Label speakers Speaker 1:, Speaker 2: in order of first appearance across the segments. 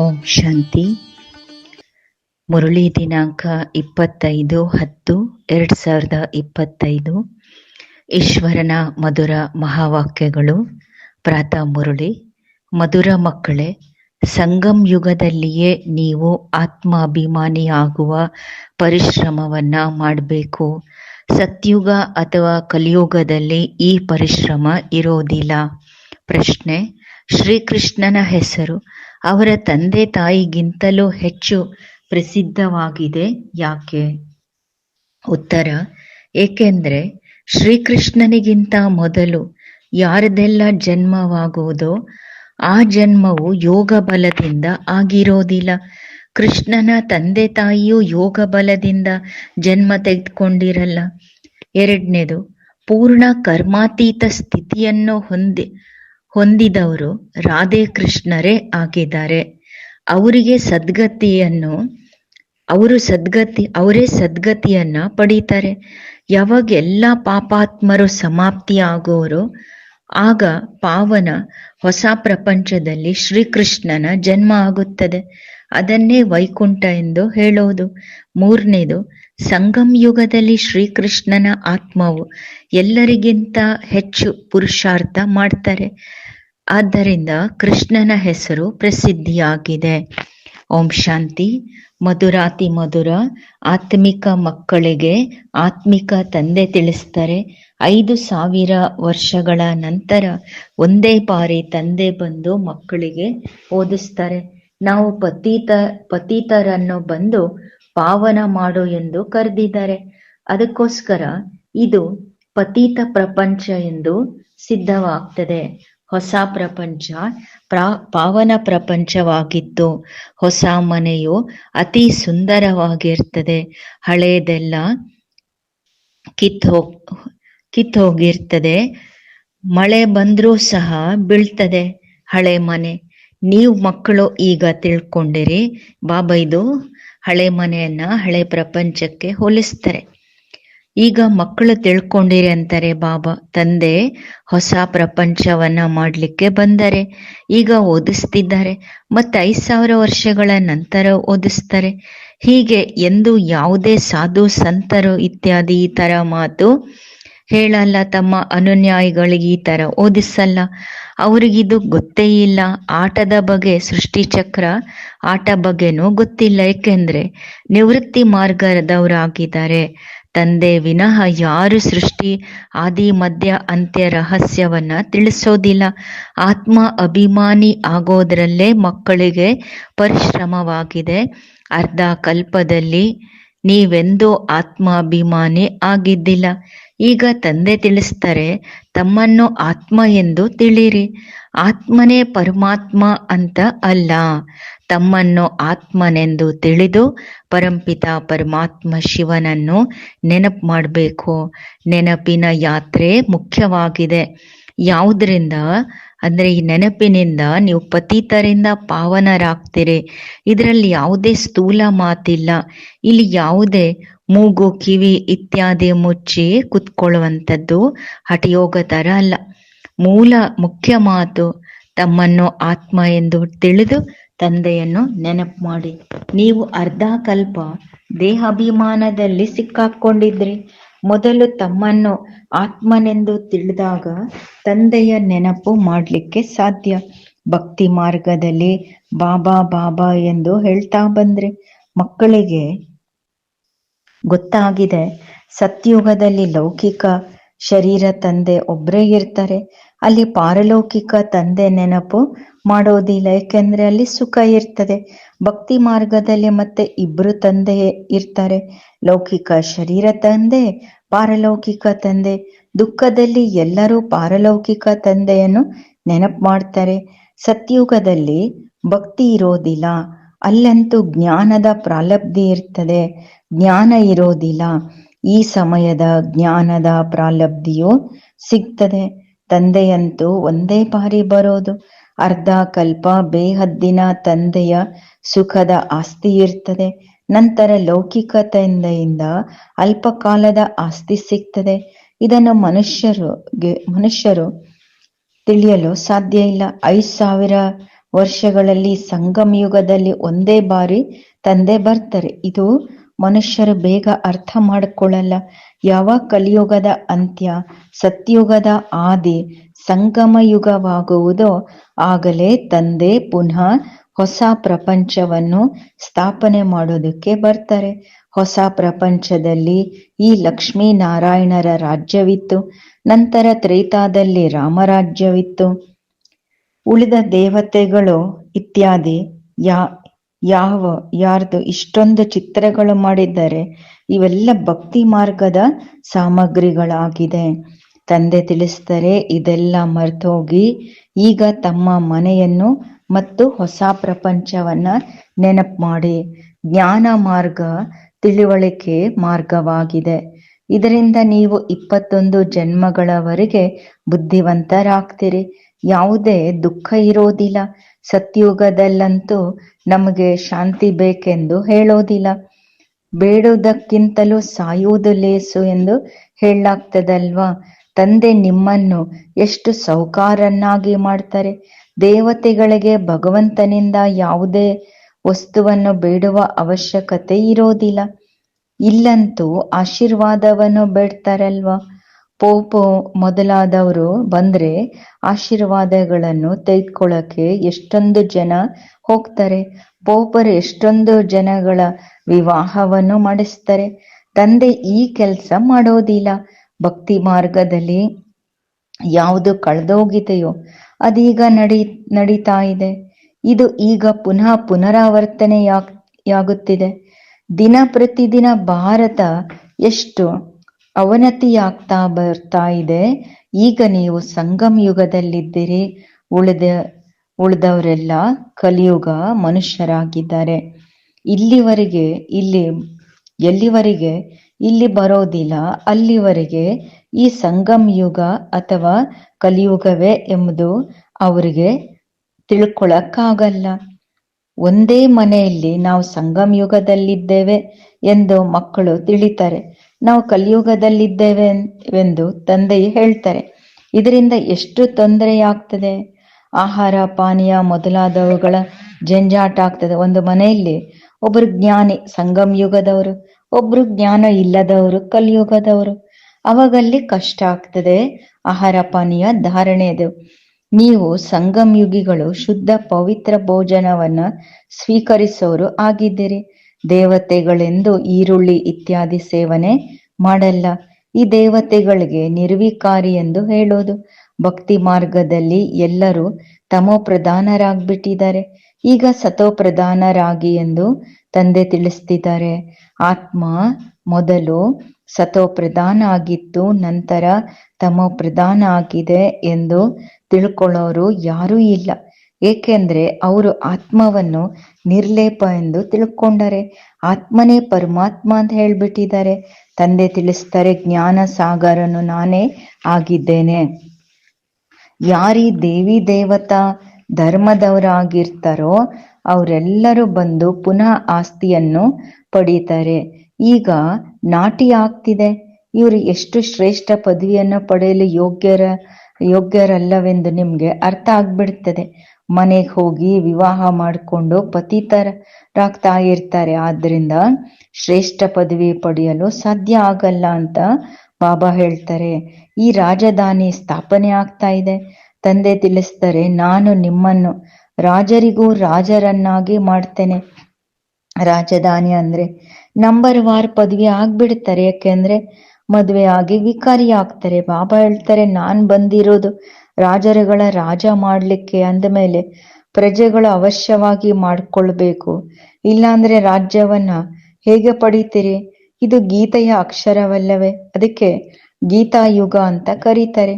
Speaker 1: ಓಂ ಶಾಂತಿ. ಮುರಳಿ ದಿನಾಂಕ ಇಪ್ಪತ್ತೈದು ಹತ್ತು ಎರಡು ಸಾವಿರದ ಇಪ್ಪತ್ತೈದು. ಈಶ್ವರನ ಮಧುರ ಮಹಾವಾಕ್ಯಗಳು. ಪ್ರಾತಃ ಮುರಳಿ, ಮಧುರ ಮಕ್ಕಳೇ, ಸಂಗಮ್ ಯುಗದಲ್ಲಿಯೇ ನೀವು ಆತ್ಮಾಭಿಮಾನಿಯಾಗುವ ಪರಿಶ್ರಮವನ್ನ ಮಾಡಬೇಕು. ಸತ್ಯುಗ ಅಥವಾ ಕಲಿಯುಗದಲ್ಲಿ ಈ ಪರಿಶ್ರಮ ಇರೋದಿಲ್ಲ. ಪ್ರಶ್ನೆ, ಶ್ರೀಕೃಷ್ಣನ ಹೆಸರು ಅವರ ತಂದೆ ತಾಯಿಗಿಂತಲೂ ಹೆಚ್ಚು ಪ್ರಸಿದ್ಧವಾಗಿದೆ. ಯಾಕೆ? ಉತ್ತರ, ಏಕೆಂದ್ರೆ ಶ್ರೀಕೃಷ್ಣನಿಗಿಂತ ಮೊದಲು ಯಾರದೆಲ್ಲ ಜನ್ಮವಾಗುವುದೋ ಆ ಜನ್ಮವು ಯೋಗ ಬಲದಿಂದ ಆಗಿರೋದಿಲ್ಲ. ಕೃಷ್ಣನ ತಂದೆ ತಾಯಿಯು ಯೋಗ ಬಲದಿಂದ ಜನ್ಮ ತೆಗೆದುಕೊಂಡಿರಲ್ಲ. ಎರಡನೇದು, ಪೂರ್ಣ ಕರ್ಮಾತೀತ ಸ್ಥಿತಿಯನ್ನು ಹೊಂದಿ ಹೊಂದಿದವರು ರಾಧೆ ಕೃಷ್ಣರೇ ಆಗಿದ್ದಾರೆ. ಅವರಿಗೆ ಸದ್ಗತಿಯನ್ನು, ಅವರು ಸದ್ಗತಿ, ಅವರೇ ಸದ್ಗತಿಯನ್ನ ಪಡೀತಾರೆ. ಯಾವಾಗ ಎಲ್ಲ ಪಾಪಾತ್ಮರು ಸಮಾಪ್ತಿ ಆಗೋರು ಆಗ ಪಾವನ ಹೊಸ ಪ್ರಪಂಚದಲ್ಲಿ ಶ್ರೀಕೃಷ್ಣನ ಜನ್ಮ ಆಗುತ್ತದೆ. ಅದನ್ನೇ ವೈಕುಂಠ ಎಂದು ಹೇಳೋದು. ಮೂರನೇದು, ಸಂಗಮ್ ಯುಗದಲ್ಲಿ ಶ್ರೀಕೃಷ್ಣನ ಆತ್ಮವು ಎಲ್ಲರಿಗಿಂತ ಹೆಚ್ಚು ಪುರುಷಾರ್ಥ ಮಾಡ್ತಾರೆ. ಆದ್ದರಿಂದ ಕೃಷ್ಣನ ಹೆಸರು ಪ್ರಸಿದ್ಧಿಯಾಗಿದೆ. ಓಂ ಶಾಂತಿ. ಮಧುರಾತಿ ಮಧುರ, ಆತ್ಮಿಕ ಮಕ್ಕಳಿಗೆ ಆತ್ಮಿಕ ತಂದೆ ತಿಳಿಸ್ತಾರೆ. ಐದು ಸಾವಿರ ವರ್ಷಗಳ ನಂತರ ಒಂದೇ ಬಾರಿ ತಂದೆ ಬಂದು ಮಕ್ಕಳಿಗೆ ಓದಿಸ್ತಾರೆ. ನಾವು ಪತೀತ, ಪತೀತರನ್ನು ಬಂದು ಪಾವನ ಮಾಡು ಎಂದು ಕರೆದಿದ್ದಾರೆ. ಅದಕ್ಕೋಸ್ಕರ ಇದು ಪತೀತ ಪ್ರಪಂಚ ಎಂದು ಸಿದ್ಧವಾಗ್ತದೆ. ಹೊಸ ಪ್ರಪಂಚ ಪ್ರಾ, ಪಾವನ ಪ್ರಪಂಚವಾಗಿತ್ತು ಹೊಸ ಮನೆಯು ಅತಿ ಸುಂದರವಾಗಿರ್ತದೆ. ಹಳೆಯದೆಲ್ಲ ಕಿತ್ ಹೋಗ್ ಕಿತ್ ಹೋಗಿರ್ತದೆ. ಮಳೆ ಬಂದ್ರೂ ಸಹ ಬೀಳ್ತದೆ ಹಳೆ ಮನೆ. ನೀವು ಮಕ್ಕಳು ಈಗ ತಿಳ್ಕೊಂಡಿರಿ, ಬಾಬಾ ಇದು ಹಳೆ ಮನೆಯನ್ನ ಹಳೆ ಪ್ರಪಂಚಕ್ಕೆ ಹೋಲಿಸ್ತಾರೆ. ಈಗ ಮಕ್ಕಳು ತಿಳ್ಕೊಂಡಿರಿ ಅಂತಾರೆ ಬಾಬಾ. ತಂದೆ, ಹೊಸ ಪ್ರಪಂಚವನ್ನ ಮಾಡಲಿಕ್ಕೆ ಬಂದರೆ, ಈಗ ಓದಿಸ್ತಿದ್ದಾರೆ. ಮತ್ತೆ ಐದು ಸಾವಿರ ವರ್ಷಗಳ ನಂತರ ಓದಿಸ್ತಾರೆ. ಹೀಗೆ ಎಂದು ಯಾವುದೇ ಸಾಧು, ಸಂತರು ಇತ್ಯಾದಿ ಈ ತರ ಮಾತು ಹೇಳಲ್ಲ. ತಮ್ಮ ಅನುನ್ಯಾಯಿಗಳಿಗೆ ಈ ತರ ಓದಿಸಲ್ಲ. ಅವ್ರಿಗಿದು ಗೊತ್ತೇ ಇಲ್ಲ. ಆಟದ ಬಗ್ಗೆ, ಸೃಷ್ಟಿಚಕ್ರ ಆಟ ಬಗ್ಗೆನೂ ಗೊತ್ತಿಲ್ಲ. ಏಕೆಂದ್ರೆ ನಿವೃತ್ತಿ ಮಾರ್ಗದವರಾಗಿದ್ದಾರೆ. ತಂದೆ ವಿನಃ ಯಾರು ಸೃಷ್ಟಿ? ಆದಿ, ಮಧ್ಯ, ಅಂತ್ಯ ರಹಸ್ಯವನ್ನ ತಿಳಿಸೋದಿಲ್ಲ. ಆತ್ಮ ಅಭಿಮಾನಿ ಆಗೋದ್ರಲ್ಲೇ ಮಕ್ಕಳಿಗೆ ಪರಿಶ್ರಮವಾಗಿದೆ. ಅರ್ಧ ಕಲ್ಪದಲ್ಲಿ ನೀವೆಂದೂ ಆತ್ಮಾಭಿಮಾನಿ ಆಗಿದ್ದಿಲ್ಲ. ಈಗ ತಂದೆ ತಿಳಿಸ್ತಾರೆ, ತಮ್ಮನ್ನು ಆತ್ಮ ಎಂದು ತಿಳಿರಿ. ಆತ್ಮನೇ ಪರಮಾತ್ಮ ಅಂತ ಅಲ್ಲ. ತಮ್ಮನ್ನು ಆತ್ಮನೆಂದು ತಿಳಿದು ಪರಂಪಿತ ಪರಮಾತ್ಮ ಶಿವನನ್ನು ನೆನಪು ಮಾಡಬೇಕು. ನೆನಪಿನ ಯಾತ್ರೆ ಮುಖ್ಯವಾಗಿದೆ. ಯಾವುದರಿಂದ? ಅಂದ್ರೆ ಈ ನೆನಪಿನಿಂದ ನೀವು ಪತೀತರಿಂದ ಪಾವನರಾಗ್ತೀರಿ. ಇದರಲ್ಲಿ ಯಾವುದೇ ಸ್ಥೂಲ ಮಾತಿಲ್ಲ. ಇಲ್ಲಿ ಯಾವುದೇ ಮೂಗು, ಕಿವಿ ಇತ್ಯಾದಿ ಮುಚ್ಚಿ ಕುತ್ಕೊಳ್ಳುವಂಥದ್ದು ಹಠಯೋಗ ತರ ಅಲ್ಲ. ಮೂಲ ಮುಖ್ಯ ಮಾತು ತಮ್ಮನ್ನು ಆತ್ಮ ಎಂದು ತಿಳಿದು ತಂದೆಯನ್ನು ನೆನಪು ಮಾಡಿ. ನೀವು ಅರ್ಧಕಲ್ಪ ದೇಹಾಭಿಮಾನದಲ್ಲಿ ಸಿಕ್ಕಾಕೊಂಡಿದ್ರಿ. ಮೊದಲು ತಮ್ಮನ್ನು ಆತ್ಮನೆಂದು ತಿಳಿದಾಗ ತಂದೆಯ ನೆನಪು ಮಾಡಲಿಕ್ಕೆ ಸಾಧ್ಯ. ಭಕ್ತಿ ಮಾರ್ಗದಲ್ಲಿ ಬಾಬಾ ಬಾಬಾ ಎಂದು ಹೇಳ್ತಾ ಬಂದ್ರೆ. ಮಕ್ಕಳಿಗೆ ಗೊತ್ತಾಗಿದೆ. ಸತ್ಯುಗದಲ್ಲಿ ಲೌಕಿಕ ಶರೀರ ತಂದೆ ಒಬ್ಬರೇ ಇರ್ತಾರೆ. ಅಲ್ಲಿ ಪಾರಲೌಕಿಕ ತಂದೆ ನೆನಪು ಮಾಡೋದಿಲ್ಲ ಯಾಕೆಂದ್ರೆ ಅಲ್ಲಿ ಸುಖ ಇರ್ತದೆ. ಭಕ್ತಿ ಮಾರ್ಗದಲ್ಲಿ ಮತ್ತೆ ಇಬ್ರು ತಂದೆ ಇರ್ತಾರೆ. ಲೌಕಿಕ ಶರೀರ ತಂದೆ, ಪಾರಲೌಕಿಕ ತಂದೆ. ದುಃಖದಲ್ಲಿ ಎಲ್ಲರೂ ಪಾರಲೌಕಿಕ ತಂದೆಯನ್ನು ನೆನಪ್ ಮಾಡ್ತಾರೆ. ಸತ್ಯುಗದಲ್ಲಿ ಭಕ್ತಿ ಇರೋದಿಲ್ಲ. ಅಲ್ಲಂತೂ ಜ್ಞಾನದ ಪ್ರಾಲಬ್ಧಿ ಇರ್ತದೆ. ಜ್ಞಾನ ಇರೋದಿಲ್ಲ. ಈ ಸಮಯದ ಜ್ಞಾನದ ಪ್ರಾಲಬ್ಧಿಯು ಸಿಗ್ತದೆ. ತಂದೆಯಂತೂ ಒಂದೇ ಬಾರಿ ಬರೋದು. ಅರ್ಧ ಕಲ್ಪ ಬೇಹದ್ದಿನ ತಂದೆಯ ಸುಖದ ಆಸ್ತಿ ಇರ್ತದೆ. ನಂತರ ಲೌಕಿಕ ತಂದೆಯಿಂದ ಅಲ್ಪಕಾಲದ ಆಸ್ತಿ ಸಿಗ್ತದೆ. ಇದನ್ನು ಮನುಷ್ಯರು ಮನುಷ್ಯರು ತಿಳಿಯಲು ಸಾಧ್ಯ ಇಲ್ಲ. ಐದು ಸಾವಿರ ವರ್ಷಗಳಲ್ಲಿ ಸಂಗಮ ಯುಗದಲ್ಲಿ ಒಂದೇ ಬಾರಿ ತಂದೆ ಬರ್ತಾರೆ. ಇದು ಮನುಷ್ಯರು ಬೇಗ ಅರ್ಥ ಮಾಡಿಕೊಳ್ಳಲ್ಲ. ಯಾವ ಕಲಿಯುಗದ ಅಂತ್ಯ, ಸತ್ಯುಗದ ಆದಿ ಸಂಗಮ ಯುಗವಾಗುವುದೋ ಆಗಲೇ ತಂದೆ ಪುನಃ ಹೊಸ ಪ್ರಪಂಚವನ್ನು ಸ್ಥಾಪನೆ ಮಾಡೋದಕ್ಕೆ ಬರ್ತಾರೆ. ಹೊಸ ಪ್ರಪಂಚದಲ್ಲಿ ಈ ಲಕ್ಷ್ಮೀ ನಾರಾಯಣರ ರಾಜ್ಯವಿತ್ತು. ನಂತರ ತ್ರೇತಾದಲ್ಲಿ ರಾಮರಾಜ್ಯವಿತ್ತು. ಉಳಿದ ದೇವತೆಗಳು ಇತ್ಯಾದಿ. ಯಾ ಯಾವ, ಯಾರ್ದು ಇಷ್ಟೊಂದು ಚಿತ್ರಗಳು ಮಾಡಿದ್ದಾರೆ, ಇವೆಲ್ಲ ಭಕ್ತಿ ಮಾರ್ಗದ ಸಾಮಗ್ರಿಗಳಾಗಿದೆ. ತಂದೆ ತಿಳಿಸ್ತಾರೆ ಇದೆಲ್ಲ ಮರ್ತೋಗಿ, ಈಗ ತಮ್ಮ ಮನೆಯನ್ನು ಮತ್ತು ಹೊಸ ಪ್ರಪಂಚವನ್ನ ನೆನಪ್ ಮಾಡಿ. ಜ್ಞಾನ ಮಾರ್ಗ ತಿಳಿವಳಿಕೆ ಮಾರ್ಗವಾಗಿದೆ. ಇದರಿಂದ ನೀವು ಇಪ್ಪತ್ತೊಂದು ಜನ್ಮಗಳವರೆಗೆ ಬುದ್ಧಿವಂತರಾಗ್ತೀರಿ. ಯಾವುದೇ ದುಃಖ ಇರೋದಿಲ್ಲ. ಸತ್ಯುಗದಲ್ಲಂತೂ ನಮಗೆ ಶಾಂತಿ ಬೇಕೆಂದು ಹೇಳೋದಿಲ್ಲ. ಬೇಡುವುದಕ್ಕಿಂತಲೂ ಸಾಯುವುದು ಲೇಸು ಎಂದು ಹೇಳಲಾಗ್ತದಲ್ವಾ? ತಂದೆ ನಿಮ್ಮನ್ನು ಎಷ್ಟು ಸೌಕಾರನ್ನಾಗಿ ಮಾಡ್ತಾರೆ. ದೇವತೆಗಳಿಗೆ ಭಗವಂತನಿಂದ ಯಾವುದೇ ವಸ್ತುವನ್ನು ಬೇಡುವ ಅವಶ್ಯಕತೆ ಇರೋದಿಲ್ಲ. ಇಲ್ಲಂತೂ ಆಶೀರ್ವಾದವನ್ನು ಬೇಡ್ತಾರಲ್ವಾ? ಪೋಪೋ ಮೊದಲಾದವರು ಬಂದ್ರೆ ಆಶೀರ್ವಾದಗಳನ್ನು ತೆಗೆದುಕೊಳ್ಳಕ್ಕೆ ಎಷ್ಟೊಂದು ಜನ ಹೋಗ್ತಾರೆ. ಪೋಪರು ಎಷ್ಟೊಂದು ಜನಗಳ ವಿವಾಹವನ್ನು ಮಾಡಿಸ್ತಾರೆ. ತಂದೆ ಈ ಕೆಲಸ ಮಾಡೋದಿಲ್ಲ. ಭಕ್ತಿ ಮಾರ್ಗದಲ್ಲಿ ಯಾವುದು ಕಳೆದೋಗಿದೆಯೋ ಅದೀಗ ನಡಿ, ನಡೀತಾ ಇದೆ. ಇದು ಈಗ ಪುನಃ ಪುನರಾವರ್ತನೆಯಾಗುತ್ತಿದೆ ದಿನ ಪ್ರತಿದಿನ ಭಾರತ ಎಷ್ಟು ಅವನತಿಯಾಗ್ತಾ ಬರ್ತಾ ಇದೆ. ಈಗ ನೀವು ಸಂಗಮ್ ಯುಗದಲ್ಲಿದ್ದೀರಿ. ಉಳಿದ, ಉಳಿದವರೆಲ್ಲ ಕಲಿಯುಗ ಮನುಷ್ಯರಾಗಿದ್ದಾರೆ. ಇಲ್ಲಿವರೆಗೆ, ಇಲ್ಲಿ, ಎಲ್ಲಿವರೆಗೆ, ಇಲ್ಲಿ ಬರೋದಿಲ್ಲ. ಅಲ್ಲಿವರೆಗೆ ಈ ಸಂಗಮ್ ಯುಗ ಅಥವಾ ಕಲಿಯುಗವೇ ಎಂಬುದು ಅವರಿಗೆ ತಿಳ್ಕೊಳಕ್ಕಾಗಲ್ಲ. ಒಂದೇ ಮನೆಯಲ್ಲಿ ನಾವು ಸಂಗಮ್ ಯುಗದಲ್ಲಿದ್ದೇವೆ ಎಂದು ಮಕ್ಕಳು ತಿಳಿತಾರೆ. ನಾವು ಕಲಿಯುಗದಲ್ಲಿದ್ದೇವೆ ಎಂದು ಹೇಳ್ತಾರೆ. ಇದರಿಂದ ಎಷ್ಟು ತೊಂದರೆಯಾಗ್ತದೆ? ಆಹಾರ, ಪಾನೀಯ ಮೊದಲಾದವುಗಳ ಜಂಜಾಟ ಆಗ್ತದೆ. ಒಂದು ಮನೆಯಲ್ಲಿ ಒಬ್ರು ಜ್ಞಾನಿ, ಸಂಗಮ್ ಯುಗದವರು, ಒಬ್ರು ಜ್ಞಾನ ಇಲ್ಲದವರು, ಕಲಿಯುಗದವರು, ಅವಾಗಲ್ಲಿ ಕಷ್ಟ ಆಗ್ತದೆ. ಆಹಾರ, ಪಾನೀಯ ಧಾರಣೆದು ನೀವು ಸಂಗಮ್ ಯುಗಿಗಳು ಶುದ್ಧ ಪವಿತ್ರ ಭೋಜನವನ್ನ ಸ್ವೀಕರಿಸೋರು ಆಗಿದ್ದೀರಿ. ದೇವತೆಗಳೆಂದು ಈರುಳ್ಳಿ ಇತ್ಯಾದಿ ಸೇವನೆ ಮಾಡಲ್ಲ. ಈ ದೇವತೆಗಳಿಗೆ ನಿರ್ವಿಕಾರಿ ಎಂದು ಹೇಳೋದು. ಭಕ್ತಿ ಮಾರ್ಗದಲ್ಲಿ ಎಲ್ಲರೂ ತಮೋ ಪ್ರಧಾನರಾಗ್ಬಿಟ್ಟಿದ್ದಾರೆ ಈಗ ಸತೋ ಪ್ರಧಾನರಾಗಿ ಎಂದು ತಂದೆ ತಿಳಿಸ್ತಿದ್ದಾರೆ. ಆತ್ಮ ಮೊದಲು ಸತೋ ಪ್ರಧಾನ ಆಗಿತ್ತು, ನಂತರ ತಮೋ ಪ್ರಧಾನ ಆಗಿದೆ ಎಂದು ತಿಳ್ಕೊಳ್ಳೋರು ಯಾರೂ ಇಲ್ಲ. ಏಕೆಂದ್ರೆ ಅವರು ಆತ್ಮವನ್ನು ನಿರ್ಲೇಪ ಎಂದು ತಿಳ್ಕೊಂಡರೆ, ಆತ್ಮನೇ ಪರಮಾತ್ಮ ಅಂತ ಹೇಳ್ಬಿಟ್ಟಿದ್ದಾರೆ. ತಂದೆ ತಿಳಿಸ್ತಾರೆ, ಜ್ಞಾನ ಸಾಗರನು ನಾನೇ ಆಗಿದ್ದೇನೆ. ಯಾರೀ ದೇವಿ ದೇವತಾ ಧರ್ಮದವರಾಗಿರ್ತಾರೋ, ಅವರೆಲ್ಲರೂ ಬಂದು ಪುನಃ ಆಸ್ತಿಯನ್ನು ಪಡೀತಾರೆ. ಈಗ ನಾಟಿ ಆಗ್ತಿದೆ. ಇವರು ಎಷ್ಟು ಶ್ರೇಷ್ಠ ಪದವಿಯನ್ನು ಪಡೆಯಲು ಯೋಗ್ಯರ, ಯೋಗ್ಯರಲ್ಲವೆಂದು ನಿಮ್ಗೆ ಅರ್ಥ ಆಗ್ಬಿಡ್ತದೆ. ಮನೆಗೆ ಹೋಗಿ ವಿವಾಹ ಮಾಡಿಕೊಂಡು ಪತಿತರಾಗ್ತಾ ಇರ್ತಾರೆ ಆದ್ರಿಂದ ಶ್ರೇಷ್ಠ ಪದವಿ ಪಡೆಯಲು ಸಾಧ್ಯ ಆಗಲ್ಲ ಅಂತ ಬಾಬಾ ಹೇಳ್ತಾರೆ. ಈ ರಾಜಧಾನಿ ಸ್ಥಾಪನೆ ಆಗ್ತಾ ಇದೆ. ತಂದೆ ತಿಳಿಸ್ತಾರೆ, ನಾನು ನಿಮ್ಮನ್ನು ರಾಜರಿಗೂ ರಾಜರನ್ನಾಗಿ ಮಾಡ್ತೇನೆ. ರಾಜಧಾನಿ ಅಂದ್ರೆ ನಂಬರ್ ವಾರ್ ಪದವಿ ಆಗ್ಬಿಡ್ತಾರೆ. ಯಾಕೆಂದ್ರೆ ಮದುವೆ ಆಗಿ ವಿಕಾರಿ ಆಗ್ತಾರೆ. ಬಾಬಾ ಹೇಳ್ತಾರೆ, ನಾನ್ ಬಂದಿರೋದು ರಾಜರುಗಳ ರಾಜ ಮಾಡಲಿಕ್ಕೆ ಅಂದಮೇಲೆ ಪ್ರಜೆಗಳು ಅವಶ್ಯವಾಗಿ ಮಾಡ್ಕೊಳ್ಬೇಕು. ಇಲ್ಲಾಂದ್ರೆ ರಾಜ್ಯವನ್ನ ಹೇಗೆ ಪಡಿತೀರಿ? ಇದು ಗೀತೆಯ ಅಕ್ಷರವಲ್ಲವೇ? ಅದಕ್ಕೆ ಗೀತಾಯುಗ ಅಂತ ಕರೀತಾರೆ.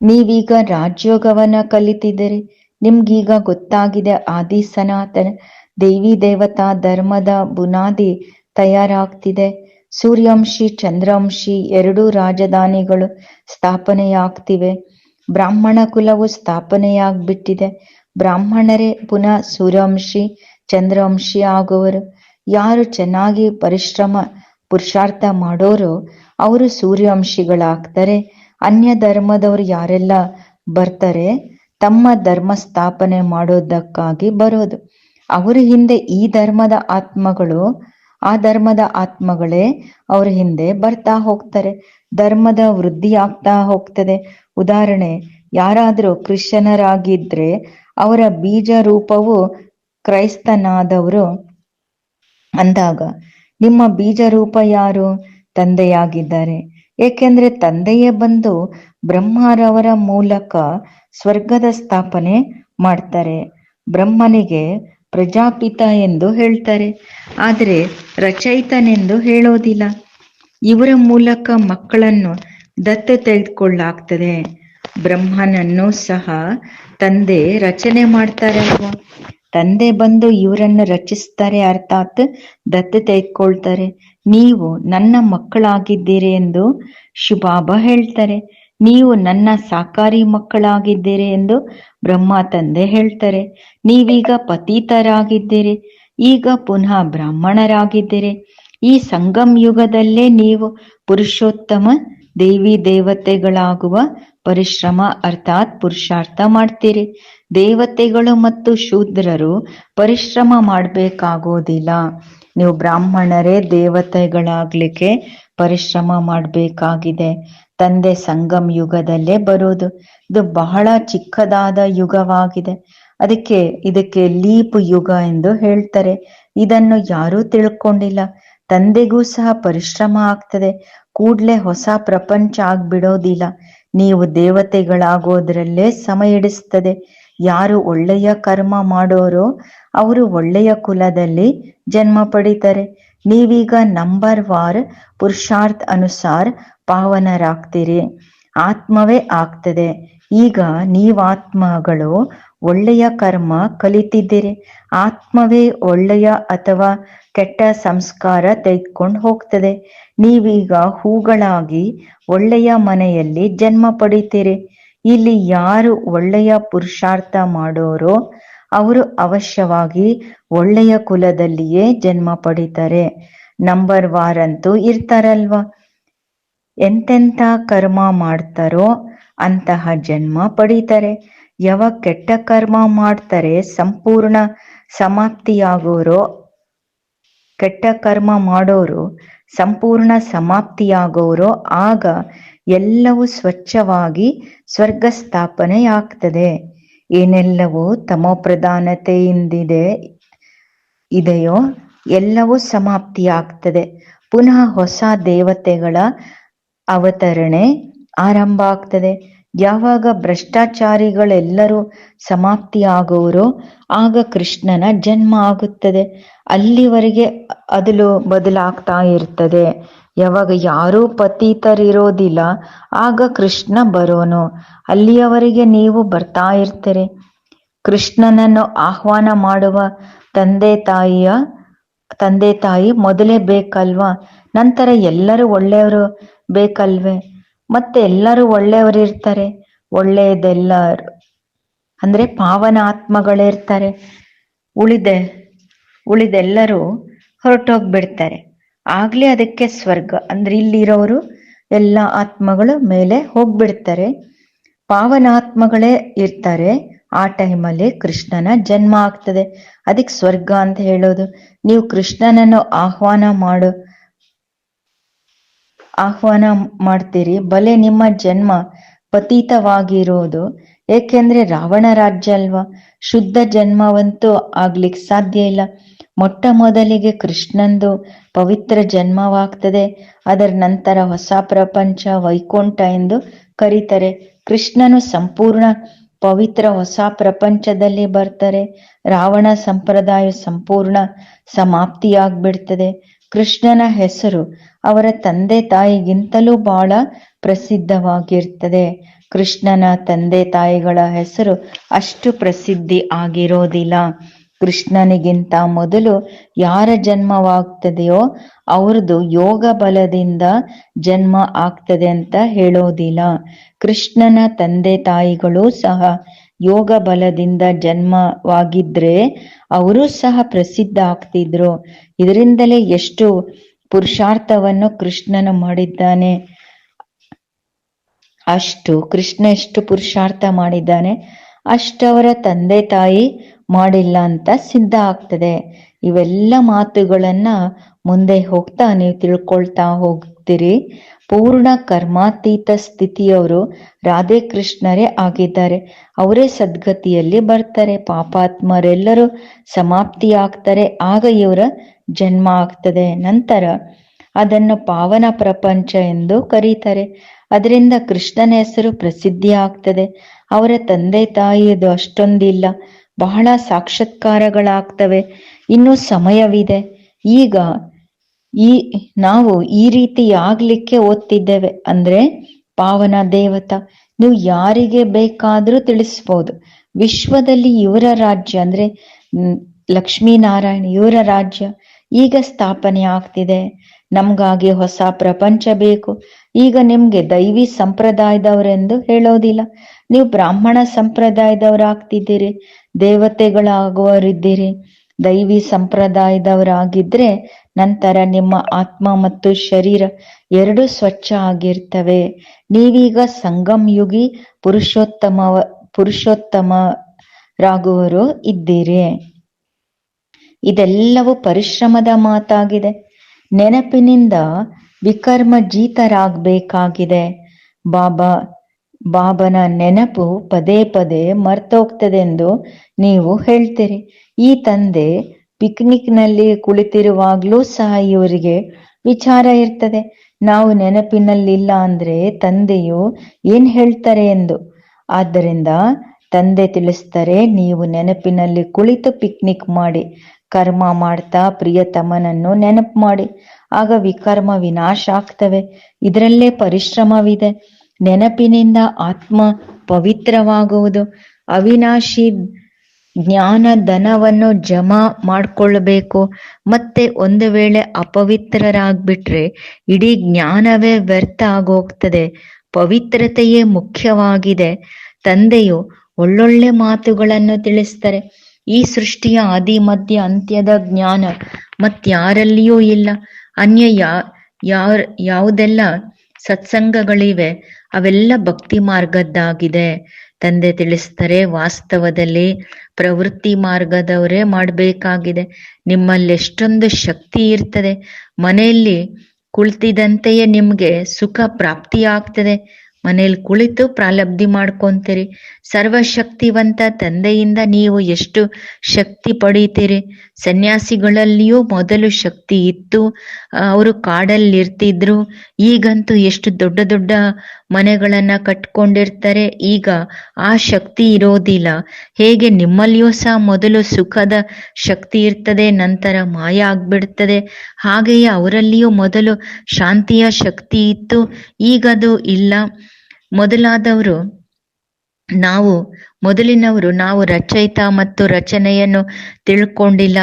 Speaker 1: ನೀವೀಗ ರಾಜ್ಯೋಗವನ್ನ ಕಲಿತಿದ್ದೀರಿ. ನಿಮ್ಗೀಗ ಗೊತ್ತಾಗಿದೆ ಆದಿ ಸನಾತನ. ದೇವಿ ದೇವತಾ ಧರ್ಮದ ಬುನಾದಿ ತಯಾರಾಗ್ತಿದೆ. ಸೂರ್ಯವಂಶಿ ಚಂದ್ರಾಂಶಿ ಎರಡೂ ರಾಜಧಾನಿಗಳು ಸ್ಥಾಪನೆಯಾಗ್ತಿವೆ. ಬ್ರಾಹ್ಮಣ ಕುಲವು ಸ್ಥಾಪನೆಯಾಗ್ಬಿಟ್ಟಿದೆ. ಬ್ರಾಹ್ಮಣರೇ, ಪುನಃ ಸೂರ್ಯವಂಶಿ, ಚಂದ್ರವಂಶಿ ಆಗುವರು. ಯಾರು ಚೆನ್ನಾಗಿ ಪರಿಶ್ರಮ, ಪುರುಷಾರ್ಥ ಮಾಡೋರು, ಅವರು ಸೂರ್ಯವಂಶಿಗಳಾಗ್ತಾರೆ. ಅನ್ಯ ಧರ್ಮದವರು ಯಾರೆಲ್ಲ ಬರ್ತಾರೆ, ತಮ್ಮ ಧರ್ಮ ಸ್ಥಾಪನೆ ಮಾಡೋದಕ್ಕಾಗಿ ಬರೋದು. ಅವರ ಹಿಂದೆ ಈ ಧರ್ಮದ ಆತ್ಮಗಳು, ಆ ಧರ್ಮದ ಆತ್ಮಗಳೇ ಅವ್ರ ಹಿಂದೆ ಬರ್ತಾ ಹೋಗ್ತಾರೆ. ಧರ್ಮದ ವೃದ್ಧಿ ಆಗ್ತಾ ಹೋಗ್ತದೆ. ಉದಾಹರಣೆ, ಯಾರಾದರೂ ಕ್ರಿಶ್ಚನರಾಗಿದ್ರೆ ಅವರ ಬೀಜ ರೂಪವು ಕ್ರೈಸ್ತನಾದವರು ಅಂದಾಗ, ನಿಮ್ಮ ಬೀಜ ರೂಪ ಯಾರು? ತಂದೆಯಾಗಿದ್ದಾರೆ. ಏಕೆಂದ್ರೆ ತಂದೆಯೇ ಬಂದು ಬ್ರಹ್ಮರವರ ಮೂಲಕ ಸ್ವರ್ಗದ ಸ್ಥಾಪನೆ ಮಾಡ್ತಾರೆ. ಬ್ರಹ್ಮನಿಗೆ ಪ್ರಜಾಪಿತ ಎಂದು ಹೇಳ್ತಾರೆ. ಆದರೆ ರಚಯಿತನೆಂದು ಹೇಳೋದಿಲ್ಲ. ಇವರ ಮೂಲಕ ಮಕ್ಕಳನ್ನು ದತ್ತು ತೆಗೆದುಕೊಳ್ಳಾಗ್ತದೆ. ಬ್ರಹ್ಮನನ್ನು ಸಹ ತಂದೆ ರಚನೆ ಮಾಡ್ತಾರೆ ಅಲ್ವಾ ತಂದೆ ಬಂದು ಇವರನ್ನು ರಚಿಸ್ತಾರೆ ಅರ್ಥಾತ್ ದತ್ತು ತೆಗೆದುಕೊಳ್ತಾರೆ. ನೀವು ನನ್ನ ಮಕ್ಕಳಾಗಿದ್ದೀರಿ ಎಂದು ಶುಭಾಬ ಹೇಳ್ತಾರೆ. ನೀವು ನನ್ನ ಸಾಕಾರಿ ಮಕ್ಕಳಾಗಿದ್ದೀರಿ ಎಂದು ಬ್ರಹ್ಮ ತಂದೆ ಹೇಳ್ತಾರೆ. ನೀವೀಗ ಪತೀತರಾಗಿದ್ದೀರಿ. ಈಗ ಪುನಃ ಬ್ರಾಹ್ಮಣರಾಗಿದ್ದೀರಿ. ಈ ಸಂಗಮ್ ಯುಗದಲ್ಲೇ ನೀವು ಪುರುಷೋತ್ತಮ ದೇವಿ ದೇವತೆಗಳಾಗುವ ಪರಿಶ್ರಮ ಅರ್ಥಾತ್ ಪುರುಷಾರ್ಥ ಮಾಡ್ತೀರಿ. ದೇವತೆಗಳು ಮತ್ತು ಶೂದ್ರರು ಪರಿಶ್ರಮ ಮಾಡಬೇಕಾಗೋದಿಲ್ಲ. ನೀವು ಬ್ರಾಹ್ಮಣರೇ ದೇವತೆಗಳಾಗ್ಲಿಕ್ಕೆ ಪರಿಶ್ರಮ ಮಾಡಬೇಕಾಗಿದೆ. ತಂದೆ ಸಂಗಮ್ ಯುಗದಲ್ಲೇ ಬರೋದು. ಇದು ಬಹಳ ಚಿಕ್ಕದಾದ ಯುಗವಾಗಿದೆ. ಅದಕ್ಕೆ, ಇದಕ್ಕೆ ಲೀಪ್ ಯುಗ ಎಂದು ಹೇಳ್ತಾರೆ. ಇದನ್ನು ಯಾರೂ ತಿಳ್ಕೊಂಡಿಲ್ಲ. ತಂದೆಗೂ ಸಹ ಪರಿಶ್ರಮ ಆಗ್ತದೆ. ಕೂಡ್ಲೆ ಹೊಸ ಪ್ರಪಂಚ ಆಗ್ಬಿಡೋದಿಲ್ಲ. ನೀವು ದೇವತೆಗಳಾಗೋದ್ರಲ್ಲೇ ಸಮಯ ಹಿಡಿಸ್ತದೆ. ಯಾರು ಒಳ್ಳೆಯ ಕರ್ಮ ಮಾಡೋರೋ ಅವರು ಒಳ್ಳೆಯ ಕುಲದಲ್ಲಿ ಜನ್ಮ ಪಡಿತಾರೆ. ನೀವೀಗ ನಂಬರ್ ವಾರ್ ಪುರುಷಾರ್ಥ ಅನುಸಾರ ಪಾವನರಾಗ್ತೀರಿ. ಆತ್ಮವೇ ಆಗ್ತದೆ. ಈಗ ನೀವಾತ್ಮಗಳು ಒಳ್ಳೆಯ ಕರ್ಮ ಕಲಿತಿದ್ದೀರಿ. ಆತ್ಮವೇ ಒಳ್ಳೆಯ ಅಥವಾ ಕೆಟ್ಟ ಸಂಸ್ಕಾರ ತೆಗೆದುಕೊಂಡು ಹೋಗ್ತದೆ. ನೀವೀಗ ಹೂಗಳಾಗಿ ಒಳ್ಳೆಯ ಮನೆಯಲ್ಲಿ ಜನ್ಮ ಪಡಿತೀರಿ. ಇಲ್ಲಿ ಯಾರು ಒಳ್ಳೆಯ ಪುರುಷಾರ್ಥ ಮಾಡೋರೋ ಅವರು ಅವಶ್ಯವಾಗಿ ಒಳ್ಳೆಯ ಕುಲದಲ್ಲಿಯೇ ಜನ್ಮ ಪಡಿತಾರೆ. ನಂಬರ್ ವಾರ್ ಅಂತೂ ಇರ್ತಾರಲ್ವಾ? ಎಂತೆಂಥ ಕರ್ಮ ಮಾಡ್ತಾರೋ ಅಂತಹ ಜನ್ಮ ಪಡಿತಾರೆ. ಯಾವಾಗ ಕೆಟ್ಟ ಕರ್ಮ ಮಾಡ್ತಾರೆ ಸಂಪೂರ್ಣ ಸಮಾಪ್ತಿಯಾಗೋರೋ, ಕೆಟ್ಟ ಕರ್ಮ ಮಾಡೋರು ಸಂಪೂರ್ಣ ಸಮಾಪ್ತಿಯಾಗೋರು, ಆಗ ಎಲ್ಲವೂ ಸ್ವಚ್ಛವಾಗಿ ಸ್ವರ್ಗ ಸ್ಥಾಪನೆಯಾಗ್ತದೆ ಏನೆಲ್ಲವೂ ತಮೋಪ್ರಧಾನತೆಯಿಂದಿದೆ, ಇದೆಯೋ ಎಲ್ಲವೂ ಸಮಾಪ್ತಿಯಾಗ್ತದೆ. ಪುನಃ ಹೊಸ ದೇವತೆಗಳ ಅವತರಣೆ ಆರಂಭ ಆಗ್ತದೆ. ಯಾವಾಗ ಭ್ರಷ್ಟಾಚಾರಿಗಳೆಲ್ಲರೂ ಸಮಾಪ್ತಿ ಆಗುವರೋ ಆಗ ಕೃಷ್ಣನ ಜನ್ಮ ಆಗುತ್ತದೆ. ಅಲ್ಲಿವರೆಗೆ ಅದಲು ಬದಲಾಗ್ತಾ ಇರ್ತದೆ. ಯಾವಾಗ ಯಾರೂ ಪತೀತರಿರೋದಿಲ್ಲ, ಆಗ ಕೃಷ್ಣ ಬರೋನು. ಅಲ್ಲಿಯವರೆಗೆ ನೀವು ಬರ್ತಾ ಇರ್ತೀರಿ. ಕೃಷ್ಣನನ್ನು ಆಹ್ವಾನ ಮಾಡುವ ತಂದೆ ತಾಯಿಯ, ತಂದೆ ತಾಯಿ ಮೊದಲೇ ಬೇಕಲ್ವಾ? ನಂತರ ಎಲ್ಲರೂ ಒಳ್ಳೆಯವರು ಬೇಕಲ್ವೇ? ಮತ್ತೆ ಎಲ್ಲರೂ ಒಳ್ಳೆಯವರಿರ್ತಾರೆ. ಒಳ್ಳೆಯದೆಲ್ಲ ಅಂದ್ರೆ ಪಾವನ ಆತ್ಮಗಳಿರ್ತಾರೆ ಉಳಿದೆ, ಉಳಿದೆಲ್ಲರೂ ಹೊರಟೋಗ್ಬಿಡ್ತಾರೆ. ಆಗ್ಲೇ ಅದಕ್ಕೆ ಸ್ವರ್ಗ, ಅಂದ್ರೆ ಇಲ್ಲಿರೋರು ಎಲ್ಲ ಆತ್ಮಗಳು ಮೇಲೆ ಹೋಗ್ಬಿಡ್ತಾರೆ. ಪಾವನಾತ್ಮಗಳೇ ಇರ್ತಾರೆ. ಆ ಟೈಮಲ್ಲಿ ಕೃಷ್ಣನ ಜನ್ಮ ಆಗ್ತದೆ. ಅದಕ್ಕೆ ಸ್ವರ್ಗ ಅಂತ ಹೇಳೋದು. ನೀವು ಕೃಷ್ಣನನ್ನು ಆಹ್ವಾನ ಮಾಡು. ಆಹ್ವಾನ ಮಾಡ್ತೀರಿ? ಬಲೆ ನಿಮ್ಮ ಜನ್ಮ ಪತೀತವಾಗಿರೋದು. ಏಕೆಂದ್ರೆ ರಾವಣ ರಾಜ್ಯ ಅಲ್ವಾ? ಶುದ್ಧ ಜನ್ಮವಂತೂ ಆಗ್ಲಿಕ್ಕೆ ಸಾಧ್ಯ ಇಲ್ಲ. ಮೊಟ್ಟ ಮೊದಲಿಗೆ ಕೃಷ್ಣಂದು ಪವಿತ್ರ ಜನ್ಮವಾಗ್ತದೆ. ಅದರ ನಂತರ ಹೊಸ ಪ್ರಪಂಚ ವೈಕುಂಠ ಎಂದು ಕರೀತಾರೆ. ಕೃಷ್ಣನು ಸಂಪೂರ್ಣ ಪವಿತ್ರ ಹೊಸ ಪ್ರಪಂಚದಲ್ಲಿ ಬರ್ತಾರೆ. ರಾವಣ ಸಂಪ್ರದಾಯ ಸಂಪೂರ್ಣ ಸಮಾಪ್ತಿಯಾಗ್ಬಿಡ್ತದೆ. ಕೃಷ್ಣನ ಹೆಸರು ಅವರ ತಂದೆ ತಾಯಿಗಿಂತಲೂ ಬಹಳ ಪ್ರಸಿದ್ಧವಾಗಿರ್ತದೆ. ಕೃಷ್ಣನ ತಂದೆ ತಾಯಿಗಳ ಹೆಸರು ಅಷ್ಟು ಪ್ರಸಿದ್ಧಿ ಆಗಿರೋದಿಲ್ಲ. ಕೃಷ್ಣನಿಗಿಂತ ಮೊದಲು ಯಾರ ಜನ್ಮವಾಗ್ತದೆಯೋ ಅವ್ರದ್ದು ಯೋಗ ಬಲದಿಂದ ಜನ್ಮ ಆಗ್ತದೆ ಅಂತ ಹೇಳೋದಿಲ್ಲ. ಕೃಷ್ಣನ ತಂದೆ ತಾಯಿಗಳು ಸಹ ಯೋಗ ಬಲದಿಂದ ಜನ್ಮವಾಗಿದ್ರೆ ಅವರು ಸಹ ಪ್ರಸಿದ್ಧ ಆಗ್ತಿದ್ರು. ಇದರಿಂದಲೇ ಎಷ್ಟು ಪುರುಷಾರ್ಥವನ್ನು ಕೃಷ್ಣನು ಮಾಡಿದ್ದಾನೆ. ಅಷ್ಟು, ಕೃಷ್ಣ ಎಷ್ಟು ಪುರುಷಾರ್ಥ ಮಾಡಿದ್ದಾನೆ. ಅಷ್ಟವರ ತಂದೆ ತಾಯಿ ಮಾಡಿಲ್ಲ ಅಂತ ಸಿದ್ಧ ಆಗ್ತದೆ. ಇವೆಲ್ಲ ಮಾತುಗಳನ್ನ ಮುಂದೆ ಹೋಗ್ತಾ ನೀವು ತಿಳ್ಕೊಳ್ತಾ ಹೋಗ್ತೀರಿ. ಪೂರ್ಣ ಕರ್ಮಾತೀತ ಸ್ಥಿತಿಯವರು ರಾಧೆ ಕೃಷ್ಣರೇ ಆಗಿದ್ದಾರೆ. ಅವರೇ ಸದ್ಗತಿಯಲ್ಲಿ ಬರ್ತಾರೆ. ಪಾಪಾತ್ಮರೆಲ್ಲರೂ ಸಮಾಪ್ತಿ ಆಗ್ತಾರೆ ಆಗ ಇವರ ಜನ್ಮ ಆಗ್ತದೆ. ನಂತರ ಅದನ್ನು ಪಾವನ ಪ್ರಪಂಚ ಎಂದು ಕರೀತಾರೆ. ಅದರಿಂದ ಕೃಷ್ಣನ ಹೆಸರು ಪ್ರಸಿದ್ಧಿ ಆಗ್ತದೆ. ಅವರ ತಂದೆ ತಾಯಿಯದು ಅಷ್ಟೊಂದಿಲ್ಲ. ಬಹಳ ಸಾಕ್ಷಾತ್ಕಾರಗಳಾಗ್ತವೆ. ಇನ್ನೂ ಸಮಯವಿದೆ. ಈಗ ಈ, ನಾವು ಈ ರೀತಿ ಆಗ್ಲಿಕ್ಕೆ ಓದ್ತಿದ್ದೇವೆ. ಅಂದ್ರೆ ಪಾವನ ದೇವತ, ನೀವು ಯಾರಿಗೆ ಬೇಕಾದ್ರೂ ತಿಳಿಸ್ಬೋದು. ವಿಶ್ವದಲ್ಲಿ ಇವರ ರಾಜ್ಯ ಅಂದ್ರೆ ಲಕ್ಷ್ಮೀನಾರಾಯಣ ಇವರ ರಾಜ್ಯ ಈಗ ಸ್ಥಾಪನೆ ಆಗ್ತಿದೆ. ನಮ್ಗಾಗಿ ಹೊಸ ಪ್ರಪಂಚ ಬೇಕು. ಈಗ ನಿಮ್ಗೆ ದೈವಿ ಸಂಪ್ರದಾಯದವರೆಂದು ಹೇಳೋದಿಲ್ಲ. ನೀವು ಬ್ರಾಹ್ಮಣ ಸಂಪ್ರದಾಯದವರಾಗ್ತಿದ್ದೀರಿ ದೇವತೆಗಳಾಗುವರಿದ್ದೀರಿ ದೈವಿ ಸಂಪ್ರದಾಯದವರಾಗಿದ್ರೆ ನಂತರ ನಿಮ್ಮ ಆತ್ಮ ಮತ್ತು ಶರೀರ ಎರಡು ಸ್ವಚ್ಛ ಆಗಿರ್ತವೆ. ನೀವೀಗ ಸಂಗಮ್ ಯುಗಿ ಪುರುಷೋತ್ತಮ ಪುರುಷೋತ್ತಮರಾಗುವರು ಇದ್ದೀರಿ. ಇದೆಲ್ಲವೂ ಪರಿಶ್ರಮದ ಮಾತಾಗಿದೆ. ನೆನಪಿನಿಂದ ವಿಕರ್ಮಜೀತರಾಗಬೇಕಾಗಿದೆ. ಬಾಬಾ, ಬಾಬನ ನೆನಪು ಪದೇ ಪದೇ ಮರ್ತೋಗ್ತದೆಂದು ನೀವು ಹೇಳ್ತೀರಿ. ಈ ತಂದೆ ಪಿಕ್ನಿಕ್ನಲ್ಲಿ ಕುಳಿತಿರುವಾಗ್ಲೂ ಸಹ ಇವರಿಗೆ ವಿಚಾರ ಇರ್ತದೆ. ನಾವು ನೆನಪಿನಲ್ಲಿಲ್ಲ ಅಂದ್ರೆ ತಂದೆಯು ಏನ್ ಹೇಳ್ತಾರೆ ಎಂದು. ಆದ್ದರಿಂದ ತಂದೆ ತಿಳಿಸ್ತಾರೆ, ನೀವು ನೆನಪಿನಲ್ಲಿ ಕುಳಿತು ಪಿಕ್ನಿಕ್ ಮಾಡಿ, ಕರ್ಮ ಮಾಡ್ತಾ ಪ್ರಿಯತಮನನ್ನು ನೆನಪು ಮಾಡಿ. ಆಗ ವಿಕರ್ಮ ವಿನಾಶ ಆಗ್ತವೆ. ಇದರಲ್ಲೇ ಪರಿಶ್ರಮವಿದೆ. ನೆನಪಿನಿಂದ ಆತ್ಮ ಪವಿತ್ರವಾಗುವುದು. ಅವಿನಾಶಿ ಜ್ಞಾನ ಧನವನ್ನು ಜಮಾ ಮಾಡ್ಕೊಳ್ಬೇಕು. ಮತ್ತೆ ಒಂದು ವೇಳೆ ಅಪವಿತ್ರರಾಗ್ಬಿಟ್ರೆ ಇಡೀ ಜ್ಞಾನವೇ ವ್ಯರ್ಥ ಆಗೋಗ್ತದೆ. ಪವಿತ್ರತೆಯೇ ಮುಖ್ಯವಾಗಿದೆ. ತಂದೆಯು ಒಳ್ಳೊಳ್ಳೆ ಮಾತುಗಳನ್ನು ತಿಳಿಸ್ತಾರೆ. ಈ ಸೃಷ್ಟಿಯ ಆದಿ, ಮಧ್ಯ, ಅಂತ್ಯದ ಜ್ಞಾನ ಮತ್ಯಾರಲ್ಲಿಯೂ ಇಲ್ಲ. ಅನ್ಯ ಯಾ ಯಾವ ಯಾವುದೆಲ್ಲ ಸತ್ಸಂಗಗಳಿವೆ ಅವೆಲ್ಲ ಭಕ್ತಿ ಮಾರ್ಗದ್ದಾಗಿದೆ ತಂದೆ ತಿಳಿಸ್ತಾರೆ, ವಾಸ್ತವದಲ್ಲಿ ಪ್ರವೃತ್ತಿ ಮಾರ್ಗದವರೇ ಮಾಡಬೇಕಾಗಿದೆ. ನಿಮ್ಮಲ್ಲಿ ಎಷ್ಟೊಂದು ಶಕ್ತಿ ಇರ್ತದೆ. ಮನೆಯಲ್ಲಿ ಕುಳಿತಿದಂತೆಯೇ ನಿಮ್ಗೆ ಸುಖ ಪ್ರಾಪ್ತಿ ಆಗ್ತದೆ. ಮನೆಯಲ್ಲಿ ಕುಳಿತು ಪ್ರಾಲಬ್ಧಿ ಮಾಡ್ಕೊಂತೀರಿ. ಸರ್ವಶಕ್ತಿವಂತ ತಂದೆಯಿಂದ ನೀವು ಎಷ್ಟು ಶಕ್ತಿ ಪಡೀತೀರಿ? ಸನ್ಯಾಸಿಗಳಲ್ಲಿಯೂ ಮೊದಲು ಶಕ್ತಿ ಇತ್ತು. ಅವರು ಕಾಡಲ್ಲಿ ಇರ್ತಿದ್ರು ಈಗಂತೂ ಎಷ್ಟು ದೊಡ್ಡ ದೊಡ್ಡ ಮನೆಗಳನ್ನ ಕಟ್ಕೊಂಡಿರ್ತಾರೆ. ಈಗ ಆ ಶಕ್ತಿ ಇರೋದಿಲ್ಲ. ಹೇಗೆ ನಿಮ್ಮಲ್ಲಿಯೂ ಸಹ ಮೊದಲು ಸುಖದ ಶಕ್ತಿ ಇರ್ತದೆ, ನಂತರ ಮಾಯ ಆಗ್ಬಿಡ್ತದೆ. ಹಾಗೆಯೇ ಅವರಲ್ಲಿಯೂ ಮೊದಲು ಶಾಂತಿಯ ಶಕ್ತಿ ಇತ್ತು. ಈಗದು ಇಲ್ಲ. ಮೊದಲಾದವರು ನಾವು, ಮೊದಲಿನವರು ನಾವು ರಚಯಿತ ಮತ್ತು ರಚನೆಯನ್ನು ತಿಳ್ಕೊಂಡಿಲ್ಲ.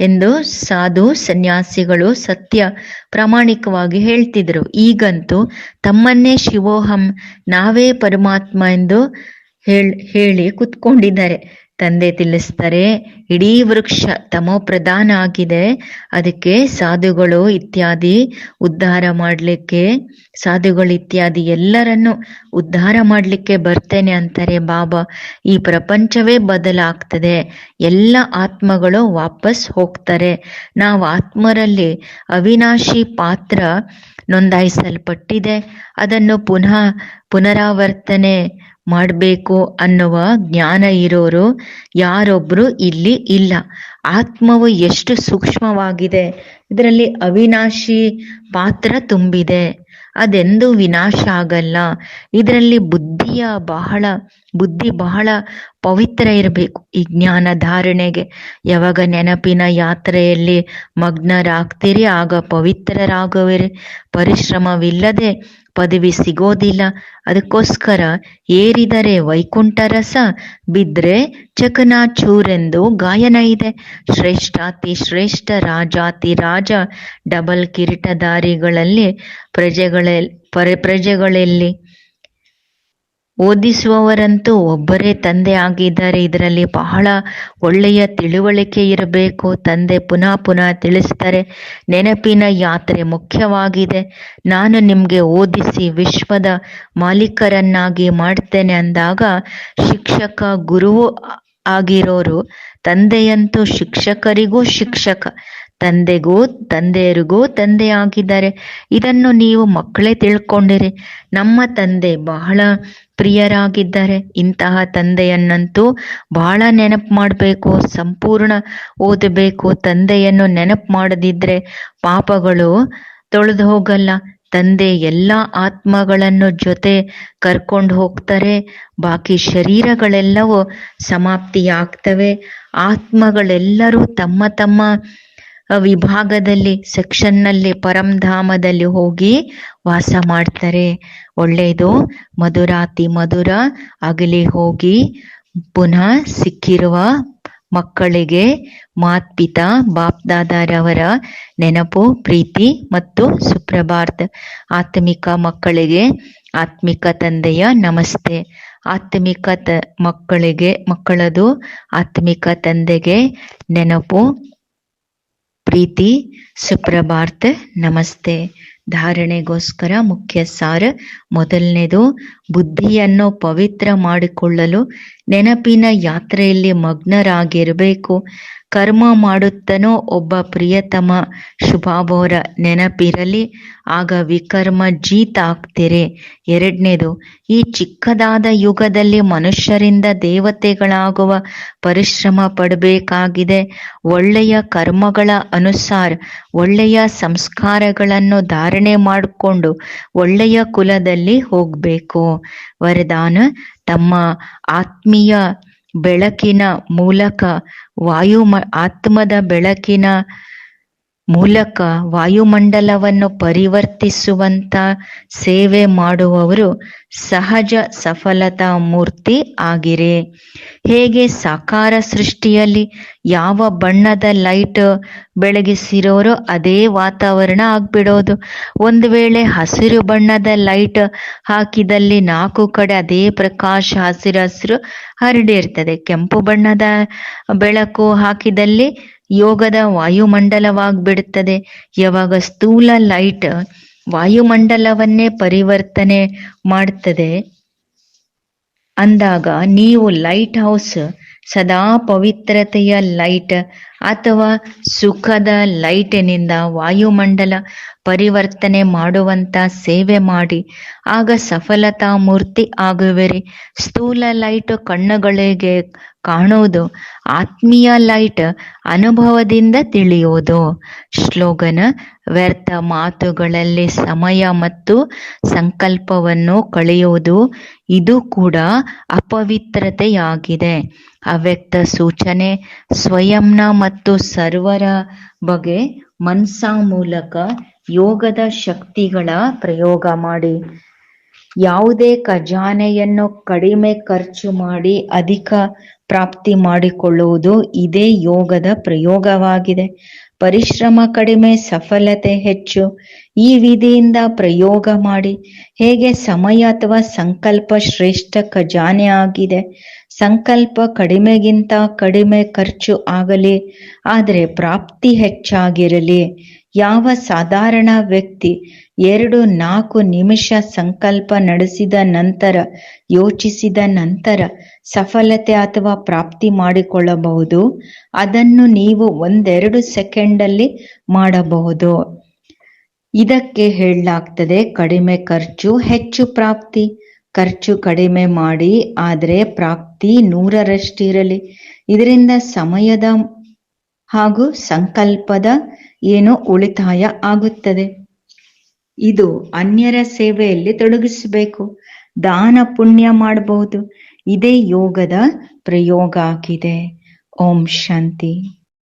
Speaker 1: ಎಂದು ಸಾಧು ಸನ್ಯಾಸಿಗಳು ಸತ್ಯ ಪ್ರಾಮಾಣಿಕವಾಗಿ ಹೇಳ್ತಿದ್ರು. ಈಗಂತೂ ತಮ್ಮನ್ನೇ ಶಿವೋಹಂ ನಾವೇ ಪರಮಾತ್ಮ ಎಂದು ಹೇಳ್ ಕುತ್ಕೊಂಡಿದ್ದಾರೆ. ತಂದೆ ತಿಳಿಸ್ತಾರೆ, ಇಡೀ ವೃಕ್ಷ ತಮೋ ಪ್ರಧಾನ ಆಗಿದೆ ಅದಕ್ಕೆ ಸಾಧುಗಳು ಇತ್ಯಾದಿ ಉದ್ಧಾರ ಮಾಡಲಿಕ್ಕೆ, ಸಾಧುಗಳು ಇತ್ಯಾದಿ ಎಲ್ಲರನ್ನು ಉದ್ಧಾರ ಮಾಡಲಿಕ್ಕೆ ಬರ್ತೇನೆ ಅಂತಾರೆ. ಬಾಬಾ, ಈ ಪ್ರಪಂಚವೇ ಬದಲಾಗ್ತದೆ. ಎಲ್ಲ ಆತ್ಮಗಳು ವಾಪಸ್ ಹೋಗ್ತಾರೆ. ನಾವು ಆತ್ಮರಲ್ಲಿ ಅವಿನಾಶಿ ಪಾತ್ರ ನೋಂದಾಯಿಸಲ್ಪಟ್ಟಿದೆ. ಅದನ್ನು ಪುನಃ ಪುನರಾವರ್ತನೆ ಮಾಡಬೇಕು ಅನ್ನುವ ಜ್ಞಾನ ಇರೋರು ಯಾರೊಬ್ರು ಇಲ್ಲಿ ಇಲ್ಲ. ಆತ್ಮವು ಎಷ್ಟು ಸೂಕ್ಷ್ಮವಾಗಿದೆ. ಇದರಲ್ಲಿ ಅವಿನಾಶಿ ಪಾತ್ರ ತುಂಬಿದೆ. ಅದೆಂದೂ ವಿನಾಶ ಆಗಲ್ಲ. ಇದರಲ್ಲಿ ಬುದ್ಧಿಯ ಬಹಳ, ಬುದ್ಧಿ ಬಹಳ ಪವಿತ್ರ ಇರಬೇಕು ಈ ಜ್ಞಾನ ಧಾರಣೆಗೆ. ಯಾವಾಗ ನೆನಪಿನ ಯಾತ್ರೆಯಲ್ಲಿ ಮಗ್ನರಾಗ್ತೀರಿ, ಆಗ ಪವಿತ್ರರಾಗುವಿರಿ. ಪರಿಶ್ರಮವಿಲ್ಲದೆ ಪದವಿ ಸಿಗೋದಿಲ್ಲ ಅದಕ್ಕೋಸ್ಕರ ಏರಿದರೆ ವೈಕುಂಠ ರಸ ಬಿದ್ರೆ ಚಕನಾಚೂರೆಂದು ಗಾಯನ ಇದೆ ಶ್ರೇಷ್ಠಾತಿ ಶ್ರೇಷ್ಠ ರಾಜಾತಿ ರಾಜ ಡಬಲ್ ಕಿರೀಟಧಾರಿಗಳಲ್ಲಿ ಪ್ರಜೆಗಳ ಪರ ಪ್ರಜೆಗಳಲ್ಲಿ ಓದಿಸುವವರಂತೂ ಒಬ್ಬರೇ ತಂದೆ ಆಗಿದ್ದಾರೆ. ಇದರಲ್ಲಿ ಬಹಳ ಒಳ್ಳೆಯ ತಿಳುವಳಿಕೆ ಇರಬೇಕು. ತಂದೆ ಪುನಃ ಪುನಃ ತಿಳಿಸ್ತಾರೆ ನೆನಪಿನ ಯಾತ್ರೆ ಮುಖ್ಯವಾಗಿದೆ. ನಾನು ನಿಮಗೆ ಓದಿಸಿ ವಿಶ್ವದ ಮಾಲೀಕರನ್ನಾಗಿ ಮಾಡ್ತೇನೆ ಅಂದಾಗ ಶಿಕ್ಷಕ ಗುರುವು ಆಗಿರೋರು ತಂದೆಯಂತೂ ಶಿಕ್ಷಕರಿಗೂ ಶಿಕ್ಷಕ. ತಂದೆಗೂ ತಂದೆಯರಿಗೂ ತಂದೆ ಆಗಿದ್ದಾರೆ. ಇದನ್ನು ನೀವು ಮಕ್ಕಳೇ ತಿಳ್ಕೊಂಡಿರಿ. ನಮ್ಮ ತಂದೆ ಬಹಳ ಪ್ರಿಯರಾಗಿದ್ದಾರೆ ಇಂತಹ ತಂದೆಯನ್ನಂತೂ ಬಹಳ ನೆನಪು ಮಾಡಬೇಕು, ಸಂಪೂರ್ಣ ಓದಬೇಕು. ತಂದೆಯನ್ನು ನೆನಪು ಮಾಡದಿದ್ರೆ ಪಾಪಗಳು ತೊಳೆದು ಹೋಗಲ್ಲ. ತಂದೆ ಎಲ್ಲ ಆತ್ಮಗಳನ್ನು ಜೊತೆ ಕರ್ಕೊಂಡು ಹೋಗ್ತಾರೆ. ಬಾಕಿ ಶರೀರಗಳೆಲ್ಲವೂ ಸಮಾಪ್ತಿಯಾಗ್ತವೆ. ಆತ್ಮಗಳೆಲ್ಲರೂ ತಮ್ಮ ತಮ್ಮ ವಿಭಾಗದಲ್ಲಿ, ಸೆಕ್ಷನ್ನಲ್ಲಿ, ಪರಂಧಾಮದಲ್ಲಿ ಹೋಗಿ ವಾಸ ಮಾಡ್ತಾರೆ. ಒಳ್ಳೆಯದು. ಮಧುರಾತಿ ಮಧುರ, ಅಗಲಿ ಹೋಗಿ ಪುನಃ ಸಿಕ್ಕಿರುವ ಮಕ್ಕಳಿಗೆ ಮಾತ್ಪಿತಾ ಬಾಪ್ದಾದಾರವರ ನೆನಪು, ಪ್ರೀತಿ ಮತ್ತು ಸುಪ್ರಭಾತ್ ಆತ್ಮಿಕ ಮಕ್ಕಳಿಗೆ ಆತ್ಮಿಕ ತಂದೆಯ ನಮಸ್ತೆ. ಆತ್ಮಿಕ ತ ಮಕ್ಕಳಿಗೆ, ಮಕ್ಕಳದು ಆತ್ಮಿಕ ತಂದೆಗೆ ನೆನಪು ಪ್ರೀತಿ ಸುಪ್ರಭಾರ್ತೆ ನಮಸ್ತೆ. ಧಾರಣೆಗೋಸ್ಕರ ಮುಖ್ಯ ಸಾರ ಮೊದಲನೇದು ಬುದ್ಧಿಯನ್ನು ಪವಿತ್ರ ಮಾಡಿಕೊಳ್ಳಲು ನೆನಪಿನ ಯಾತ್ರೆಯಲ್ಲಿ ಮಗ್ನರಾಗಿರಬೇಕು. ಕರ್ಮ ಮಾಡುತ್ತನೋ ಒಬ್ಬ ಪ್ರಿಯತಮ ಶುಭಾಭೋರ ನೆನಪಿರಲಿ. ಆಗ ವಿಕರ್ಮ ಜೀತ ಆಗ್ತೀರಿ ಎರಡನೇದು, ಈ ಚಿಕ್ಕದಾದ ಯುಗದಲ್ಲಿ ಮನುಷ್ಯರಿಂದ ದೇವತೆಗಳಾಗುವ ಪರಿಶ್ರಮ ಪಡಬೇಕಾಗಿದೆ. ಒಳ್ಳೆಯ ಕರ್ಮಗಳ ಅನುಸಾರ, ಒಳ್ಳೆಯ ಸಂಸ್ಕಾರಗಳನ್ನು ಧಾರಣೆ ಮಾಡಿಕೊಂಡು ಒಳ್ಳೆಯ ಕುಲದಲ್ಲಿ ಹೋಗಬೇಕು. ವರದಾನ, ತಮ್ಮ ಆತ್ಮೀಯ ಬೆಳಕಿನ ಮೂಲಕ ವಾಯು ಆತ್ಮದ ಬೆಳಕಿನ ಮೂಲಕ ವಾಯುಮಂಡಲವನ್ನು ಪರಿವರ್ತಿಸುವಂತ ಸೇವೆ ಮಾಡುವವರು ಸಹಜ ಸಫಲತಾ ಮೂರ್ತಿ ಆಗಿರೆ. ಹೇಗೆ ಸಾಕಾರ ಸೃಷ್ಟಿಯಲ್ಲಿ ಯಾವ ಬಣ್ಣದ ಲೈಟ್ ಬೆಳಗಿಸಿರೋರೋ ಅದೇ ವಾತಾವರಣ ಆಗ್ಬಿಡೋದು. ಒಂದು ವೇಳೆ ಹಸಿರು ಬಣ್ಣದ ಲೈಟ್ ಹಾಕಿದಲ್ಲಿ ನಾಲ್ಕು ಕಡೆ ಅದೇ ಪ್ರಕಾಶ ಹಸಿರು ಹಸಿರು ಹರಡಿರ್ತದೆ. ಕೆಂಪು ಬಣ್ಣದ ಬೆಳಕು ಹಾಕಿದಲ್ಲಿ ಯೋಗದ ವಾಯುಮಂಡಲವಾಗ್ಬಿಡುತ್ತದೆ. ಯಾವಾಗ ಸ್ಥೂಲ ಲೈಟ್ ವಾಯುಮಂಡಲವನ್ನೇ ಪರಿವರ್ತನೆ ಮಾಡ್ತದೆ. ಅಂದಾಗ ನೀವು ಲೈಟ್ ಹೌಸ್ ಸದಾ ಪವಿತ್ರತೆಯ ಲೈಟ್ ಅಥವಾ ಸುಖದ ಲೈಟಿನಿಂದ ವಾಯುಮಂಡಲ ಪರಿವರ್ತನೆ ಮಾಡುವಂತ ಸೇವೆ ಮಾಡಿ. ಆಗ ಸಫಲತಾ ಮೂರ್ತಿ ಆಗುವಿರಿ. ಸ್ಥೂಲ ಲೈಟ್ ಕಣ್ಣುಗಳಿಗೆ ಕಾಣುವುದು, ಆತ್ಮೀಯ ಲೈಟ್ ಅನುಭವದಿಂದ ತಿಳಿಯುವುದು. ಶ್ಲೋಗನ ವ್ಯರ್ಥ ಮಾತುಗಳಲ್ಲಿ ಸಮಯ ಮತ್ತು ಸಂಕಲ್ಪವನ್ನು ಕಳೆಯುವುದು, ಇದು ಕೂಡ ಅಪವಿತ್ರತೆಯಾಗಿದೆ. ಅವ್ಯಕ್ತ ಸೂಚನೆ ಸ್ವಯಂನ ಮತ್ತು ಸರ್ವರ ಬಗ್ಗೆ ಮನ್ಸಾ ಮೂಲಕ ಯೋಗದ ಶಕ್ತಿಗಳ ಪ್ರಯೋಗ ಮಾಡಿ. ಯಾವುದೇ ಖಜಾನೆಯನ್ನು ಕಡಿಮೆ ಖರ್ಚು ಮಾಡಿ ಅಧಿಕ ಪ್ರಾಪ್ತಿ ಮಾಡಿಕೊಳ್ಳುವುದು ಇದೇ ಯೋಗದ ಪ್ರಯೋಗವಾಗಿದೆ. ಪರಿಶ್ರಮ ಕಡಿಮೆ, ಸಫಲತೆ ಹೆಚ್ಚು. ಈ ವಿಧಿಯಿಂದ ಪ್ರಯೋಗ ಮಾಡಿ. ಹೇಗೆ ಸಮಯ ಅಥವಾ ಸಂಕಲ್ಪ ಶ್ರೇಷ್ಠ ಖಜಾನೆ ಆಗಿದೆ? ಸಂಕಲ್ಪ ಕಡಿಮೆಗಿಂತ ಕಡಿಮೆ ಖರ್ಚು ಆಗಲಿ, ಆದರೆ ಪ್ರಾಪ್ತಿ ಹೆಚ್ಚಾಗಿರಲಿ. ಯಾವ ಸಾಧಾರಣ ವ್ಯಕ್ತಿ ಎರಡು ನಾಲ್ಕು ನಿಮಿಷ ಸಂಕಲ್ಪ ನಡೆಸಿದ ನಂತರ, ಯೋಚಿಸಿದ ನಂತರ ಸಫಲತೆ ಅಥವಾ ಪ್ರಾಪ್ತಿ ಮಾಡಿಕೊಳ್ಳಬಹುದು? ಅದನ್ನು ನೀವು ಒಂದೆರಡು ಸೆಕೆಂಡಲ್ಲಿ ಮಾಡಬಹುದು. ಇದಕ್ಕೆ ಹೇಳಲಾಗ್ತದೆ ಕಡಿಮೆ ಖರ್ಚು, ಹೆಚ್ಚು ಪ್ರಾಪ್ತಿ. ಖರ್ಚು ಕಡಿಮೆ ಮಾಡಿ, ಆದರೆ ಪ್ರಾಪ್ತಿ ನೂರರಷ್ಟಿರಲಿ. ಇದರಿಂದ ಸಮಯದ ಹಾಗೂ ಸಂಕಲ್ಪದ ಏನು ಉಳಿತಾಯ ಆಗುತ್ತದೆ. ಇದು ಅನ್ಯರ ಸೇವೆಯಲ್ಲಿ ತೊಡಗಿಸಬೇಕು. ದಾನ ಪುಣ್ಯ ಮಾಡಬಹುದು. ಇದೇ ಯೋಗದ ಪ್ರಯೋಗ ಆಗಿದೆ ಓಂ ಶಾಂತಿ.